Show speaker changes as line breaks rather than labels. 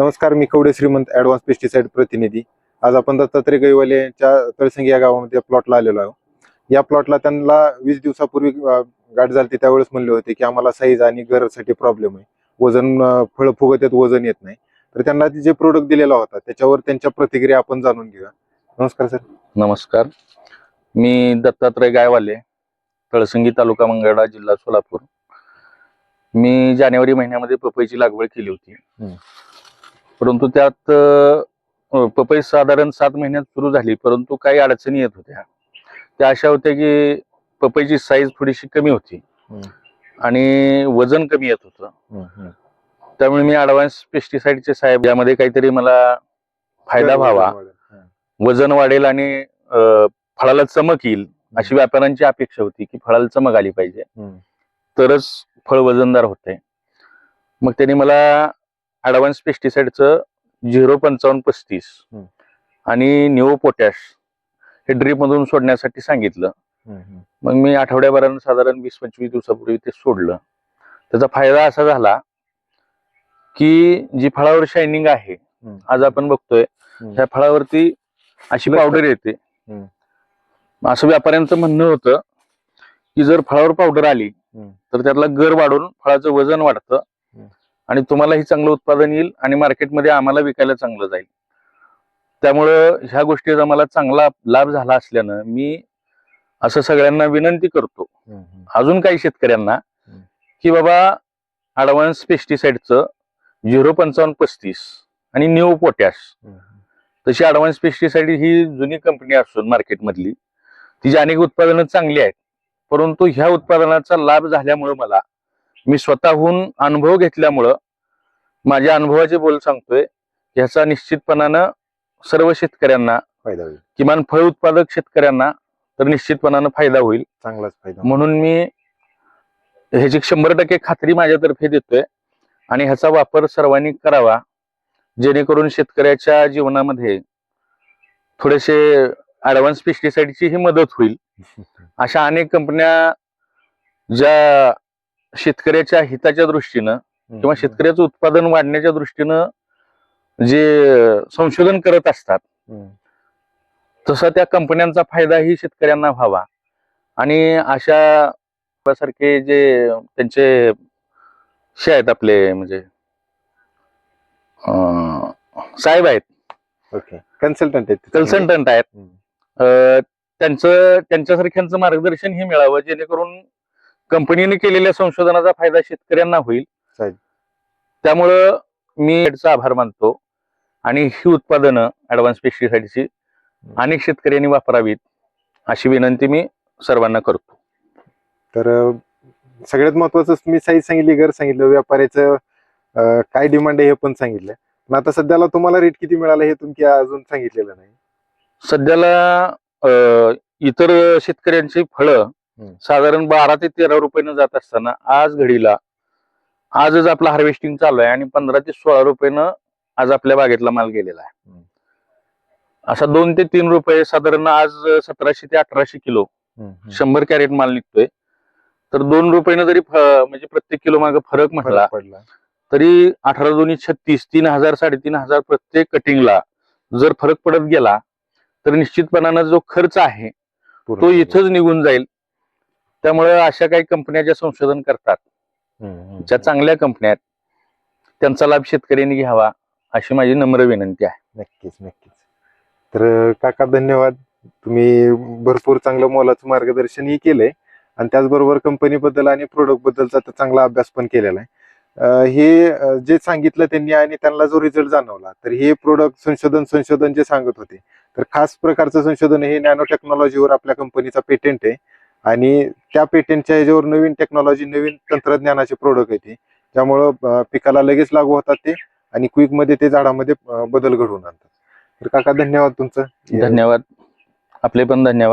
नमस्कार मी कवडे श्रीमंत advance pesticide प्रतिनिधी. आज आपण दत्तात्रय गैवाले यांच्या तळसंगी या गावामध्ये प्लॉटला आलेलो आहोत. या प्लॉटला त्यांना वीस दिवसापूर्वी गाठ झाली त्यावेळेस म्हणले होते की आम्हाला साईज आणि गरजसाठी प्रॉब्लेम आहे. वजन फळं फुगत येत वजन येत नाही. तर त्यांना जे प्रोडक्ट दिलेला होता त्याच्यावर त्यांच्या प्रतिक्रिया आपण जाणून घेऊया. नमस्कार सर
नमस्कार. मी दत्तात्रय गायवाले तळसंगी तालुका मंगळा जिल्हा सोलापूर. मी जानेवारी महिन्यामध्ये पपईची लागवड केली होती. परंतु त्यात पपई साधारण सात महिन्यात सुरू झाली परंतु काही अडचणी येत होत्या. त्या अशा होत्या की पपईची साईज थोडीशी कमी होती. आणि वजन कमी येत होतं. त्यामुळे मी ॲडव्हान्स पेस्टिसाइडचे साहेब यामध्ये काहीतरी मला फायदा व्हावा. वजन वाढेल आणि फळाला चमक येईल अशी व्यापाऱ्यांची अपेक्षा होती की फळाला चमक आली पाहिजे. तरच फळ वजनदार होते. मग त्यांनी मला ॲडव्हान्स पेस्टिसाइडचं झिरो पंचावन्न पस्तीस. आणि निओ पोटॅश हे ड्रीप मधून सोडण्यासाठी सांगितलं. मग मी आठवड्याभरानं साधारण वीस पंचवीस दिवसापूर्वी ते सोडलं त्याचा फायदा असा झाला की जी फळावर शायनिंग आहे. आज आपण बघतोय. त्या फळावरती अशी. पावडर येते. असं व्यापाऱ्यांचं म्हणणं होतं की जर फळावर पावडर आली. तर त्यातला गर वाढून फळाचं वजन वाढतं. आणि तुम्हालाही चांगलं उत्पादन येईल आणि मार्केटमध्ये आम्हाला विकायला चांगलं जाईल त्यामुळं ह्या गोष्टीचा मला चांगला लाभ झाला असल्यानं मी असं सगळ्यांना विनंती करतो. अजून काही शेतकऱ्यांना. की बाबा ॲडव्हान्स पेस्टिसाइडचं झिरो पंचावन्न पस्तीस आणि न्यू पोटॅश. तशी ॲडव्हान्स पेस्टिसाइड ही जुनी कंपनी असून मार्केटमधली तिची अनेक उत्पादनं चांगली आहेत परंतु ह्या उत्पादनाचा लाभ झाल्यामुळं मला मी स्वतःहून अनुभव घेतल्यामुळं माझ्या अनुभवाचे बोल सांगतोय ह्याचा निश्चितपणानं सर्व शेतकऱ्यांना
फायदा होईल.
किमान फळ उत्पादक शेतकऱ्यांना तर निश्चितपणानं फायदा होईल.
चांगलाच फायदा
म्हणून मी ह्याची शंभर टक्के खात्री माझ्यातर्फे देतोय आणि ह्याचा वापर सर्वांनी करावा जेणेकरून शेतकऱ्याच्या जीवनामध्ये थोडेसे ऍडव्हान्स पेस्टिसाइडची ही मदत होईल. अशा अनेक कंपन्या ज्या शेतकऱ्याच्या हिताच्या दृष्टीनं किंवा शेतकऱ्याचं उत्पादन वाढण्याच्या दृष्टीनं जे संशोधन करत असतात. तसा त्या कंपन्यांचा फायदाही शेतकऱ्यांना व्हावा. आणि अशा सारखे जे त्यांचे हे आहेत आपले म्हणजे साहेब आहेत.
ओके. कन्सल्टंट आहेत.
कन्सल्टंट आहेत. त्यांचं त्यांच्यासारख्यांचं मार्गदर्शन हे मिळावं जेणेकरून कंपनीने केलेल्या संशोधनाचा फायदा शेतकऱ्यांना होईल. त्यामुळं मी याचा आभार मानतो आणि ही उत्पादनं ऍडव्हान्स पेस्टिसाइडची अनेक शेतकऱ्यांनी वापरावीत अशी विनंती मी सर्वांना करतो
तर सगळ्यात महत्वाचं मी साईज सांगितली घर सांगितलं व्यापाऱ्याचं काय डिमांड आहे हे पण सांगितलं पण आता सध्याला तुम्हाला रेट किती मिळाला हे तुम्ही अजून सांगितलेलं नाही
सध्याला इतर शेतकऱ्यांची फळं. साधारण बारा ते तेरा रुपयानं जात असताना आज घडीला आजच आपला हार्वेस्टिंग चालू आहे आणि पंधरा ते सोळा रुपयानं आज आपल्या बागेतला माल गेलेला आहे. असा दोन ते तीन रुपये साधारण आज सतराशे ते अठराशे किलो शंभर कॅरेट माल निघतोय. तर दोन रुपयानं जरी म्हणजे प्रत्येक किलो मागे फरक म्हटला तरी अठरा दोन्ही छत्तीस तीन हजार साडेतीन हजार प्रत्येक कटिंगला जर फरक पडत गेला तर निश्चितपणानं जो खर्च आहे. तो इथंच निघून जाईल. त्यामुळे अशा काही कंपन्या ज्या संशोधन करतात. ज्या चांगल्या कंपन्या आहेत त्यांचा लाभ शेतकऱ्यांनी घ्यावा अशी माझी नम्र विनंती आहे.
नक्कीच नक्कीच. तर काका धन्यवाद. तुम्ही भरपूर चांगलं मोलाचं मार्गदर्शनही केलंय. आणि त्याचबरोबर कंपनीबद्दल आणि प्रोडक्ट बद्दलचा तर चांगला अभ्यास पण केलेला आहे. हे जे सांगितलं त्यांनी आणि त्यांना जो रिझल्ट जाणवला तर हे प्रोडक्ट संशोधन संशोधन जे सांगत होते तर खास प्रकारचं संशोधन हे नॅनो टेक्नॉलॉजीवर आपल्या कंपनीचा पेटेंट आहे. आणि त्या पेटेंटच्या ह्याच्यावर नवीन टेक्नॉलॉजी नवीन तंत्रज्ञानाचे प्रोडक्ट आहे ते. त्यामुळं पिकाला लगेच लागू होतात ते आणि क्विकमध्ये ते झाडामध्ये बदल घडवून आणतात. तर काका धन्यवाद तुमचं.
धन्यवाद. आपले पण धन्यवाद.